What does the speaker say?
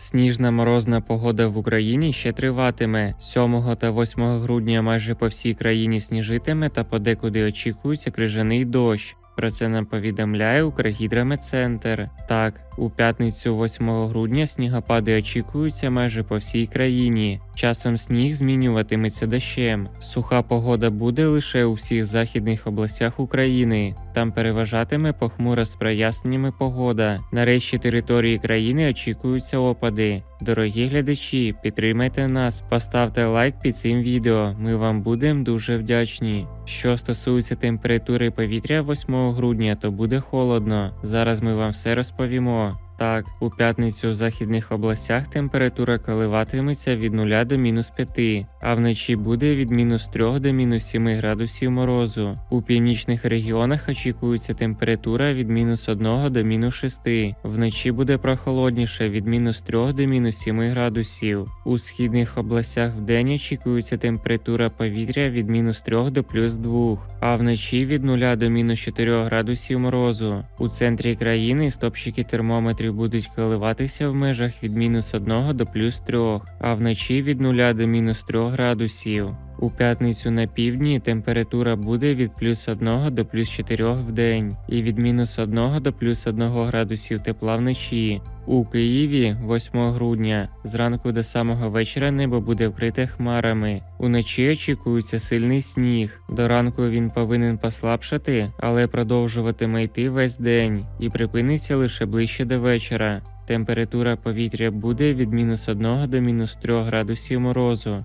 Сніжна морозна погода в Україні ще триватиме. 7 та 8 грудня майже по всій країні сніжитиме та подекуди очікується крижаний дощ. Про це нам повідомляє Укргідрометцентр. Так, у п'ятницю 8 грудня снігопади очікуються майже по всій країні. Часом сніг змінюватиметься дощем. Суха погода буде лише у всіх західних областях України. Там переважатиме похмура з проясненнями погода. На решті території країни очікуються опади. Дорогі глядачі, підтримайте нас, поставте лайк під цим відео. Ми вам будемо дуже вдячні. Що стосується температури повітря 8 грудня, то буде холодно. Зараз ми вам все розповімо. Так, у п'ятницю в західних областях температура коливатиметься від 0 до мінус 5, а вночі буде від мінус 3 до мінус 7 градусів морозу. У північних регіонах очікується температура від мінус 1 до мінус 6. Вночі буде прохолодніше від мінус 3 до мінус 7 градусів. У східних областях вдень очікується температура повітря від мінус 3 до плюс 2, а вночі від 0 до мінус 4 градусів морозу. У центрі країни стопчики термометрів будуть коливатися в межах від мінус 1 до плюс 3, а вночі від 0 до мінус 3 градусів. У п'ятницю на півдні температура буде від плюс 1 до плюс 4 в день і від мінус 1 до плюс 1 градусів тепла вночі. У Києві 8 грудня зранку до самого вечора небо буде вкрите хмарами. Уночі очікується сильний сніг. До ранку він повинен послабшати, але продовжуватиме йти весь день і припиниться лише ближче до вечора. Температура повітря буде від мінус 1 до мінус 3 градусів морозу.